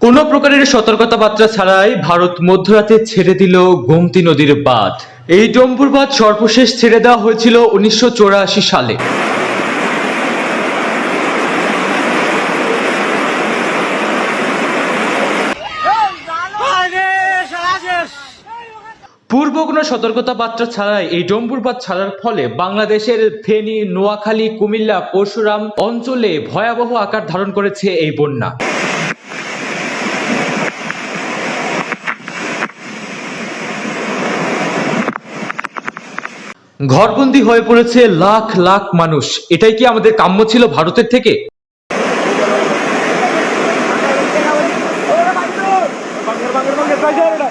কোনো প্রকারের সতর্কতা বার্তা ছাড়াই ভারত মধ্যরাতে ছেড়ে দিল গোমতী নদীর বাঁধ। এই ডম্বুর বাঁধ সর্বশেষ ছেড়ে দেওয়া হয়েছিল উনিশশো চুরাশি সালে। পূর্ব কোনো সতর্কতা বার্তা ছাড়াই এই ডম্বুর বাঁধ ছাড়ার ফলে বাংলাদেশের ফেনী, নোয়াখালী, কুমিল্লা, পরশুরাম অঞ্চলে ভয়াবহ আকার ধারণ করেছে এই বন্যা। ঘরবন্দি হয়ে পড়েছে লাখ লাখ মানুষ। এটাই কি আমাদের কাম্য ছিল ভারতের থেকে?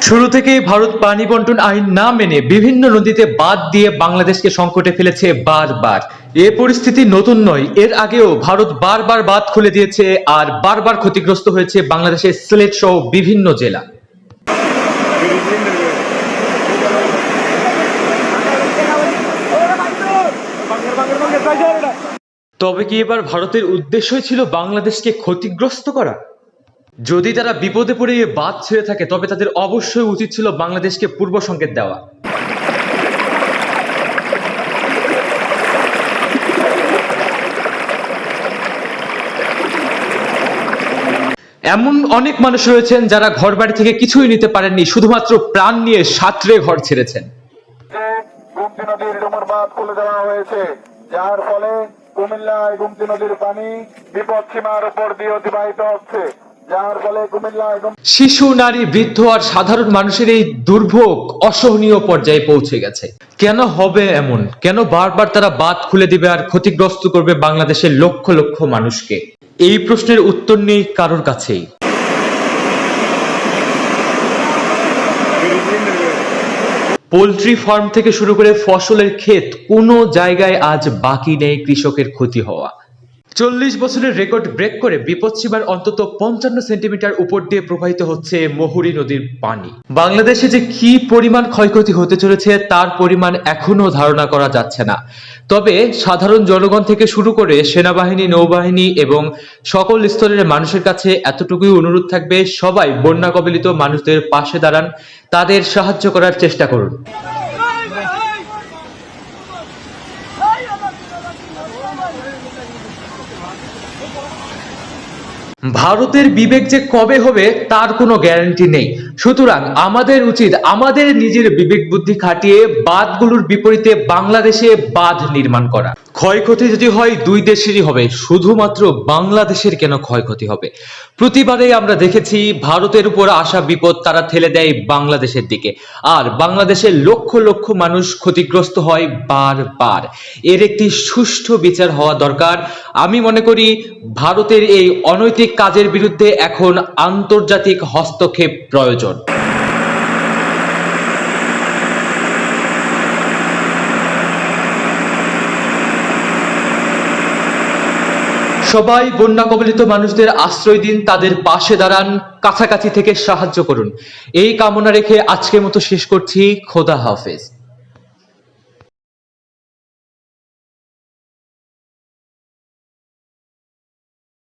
শুরু থেকেই ভারত পানি বন্টন আইন না মেনে বিভিন্ন নদীতে বাদ দিয়ে বাংলাদেশকে সংকটে ফেলেছে বারবার। এ পরিস্থিতি নতুন নয়, এর আগেও ভারত বারবার বাদ খুলে দিয়েছে আর বারবার ক্ষতিগ্রস্ত হয়েছে বাংলাদেশের সিলেট সহ বিভিন্ন জেলা। তবে কি এবার ভারতের উদ্দেশ্যই ছিল বাংলাদেশকে ক্ষতিগ্রস্ত করা? যদি তারা বিপদে পড়ে বাদ ছেড়ে থাকে, তবে তাদের অবশ্যই উচিত ছিল বাংলাদেশকে পূর্ব সংকেত দেওয়া। এমন অনেক মানুষ রয়েছেন যারা ঘর বাড়ি থেকে কিছুই নিতে পারেননি, শুধুমাত্র প্রাণ নিয়ে সাঁতরে ঘর ছেড়েছেন। হয়েছে। যার ফলে কুমিল্লায় গুমতি নদীর পানি বিপদ সীমার উপর দিয়ে অতিবাহিত হচ্ছে। শিশু, নারী, বৃদ্ধ আর সাধারণ মানুষের এই দুর্ভোগ অসহনীয় পর্যায়ে পৌঁছে গেছে। কেন হবে এমন? কেন বারবার তারা বাদ খুলে দিবে আর ক্ষতিগ্রস্ত করবে বাংলাদেশের লক্ষ লক্ষ মানুষকে? এই প্রশ্নের উত্তর নেই কারোর কাছেই। পোলট্রি ফার্ম থেকে শুরু করে ফসলের ক্ষেত কোনো জায়গায় আজ বাকি নেই কৃষকের ক্ষতি হওয়া। চল্লিশ বছরের রেকর্ড ব্রেক করে বিপদসীমার অন্তত পঞ্চান্ন সেন্টিমিটার উপর দিয়ে প্রবাহিত হচ্ছে মহুরী নদীর পানি। বাংলাদেশে যে কি পরিমাণ ক্ষয়ক্ষতি হতে চলেছে, তার পরিমাণ এখনও ধারণা করা যাচ্ছে না। তবে সাধারণ জনগণ থেকে শুরু করে সেনাবাহিনী, নৌবাহিনী এবং সকল স্তরের মানুষের কাছে এতটুকুই অনুরোধ থাকবে, সবাই বন্যা কবলিত মানুষদের পাশে দাঁড়ান, তাদের সাহায্য করার চেষ্টা করুন। ভারতের বিবেক যে কবে হবে তার কোনো গ্যারান্টি নেই। সুতরাং আমাদের উচিত আমাদের নিজের বিবেক বুদ্ধি খাটিয়ে বাঁধগুলোর বিপরীতে বাংলাদেশে বাঁধ নির্মাণ করা। ক্ষয়ক্ষতি যদি হয়, দুই দেশেরই হবে। শুধুমাত্র বাংলাদেশের কেন ক্ষয়ক্ষতি হবে? প্রতিবারে আমরা দেখেছি ভারতের উপর আসা বিপদ তারা ঠেলে দেয় বাংলাদেশের দিকে। আর বাংলাদেশের লক্ষ লক্ষ মানুষ ক্ষতিগ্রস্ত হয় বারবার। এর একটি সুষ্ঠু বিচার হওয়া দরকার। আমি মনে করি ভারতের এই অনৈতিক কাজের বিরুদ্ধে এখন আন্তর্জাতিক হস্তক্ষেপ প্রয়োজন। সবাই বন্যা কবলিত মানুষদের আশ্রয় দিন, তাদের পাশে দাঁড়ান, কাছাকাছি থেকে সাহায্য করুন। এই কামনা রেখে আজকের মতো শেষ করছি। খোদা হাফেজ।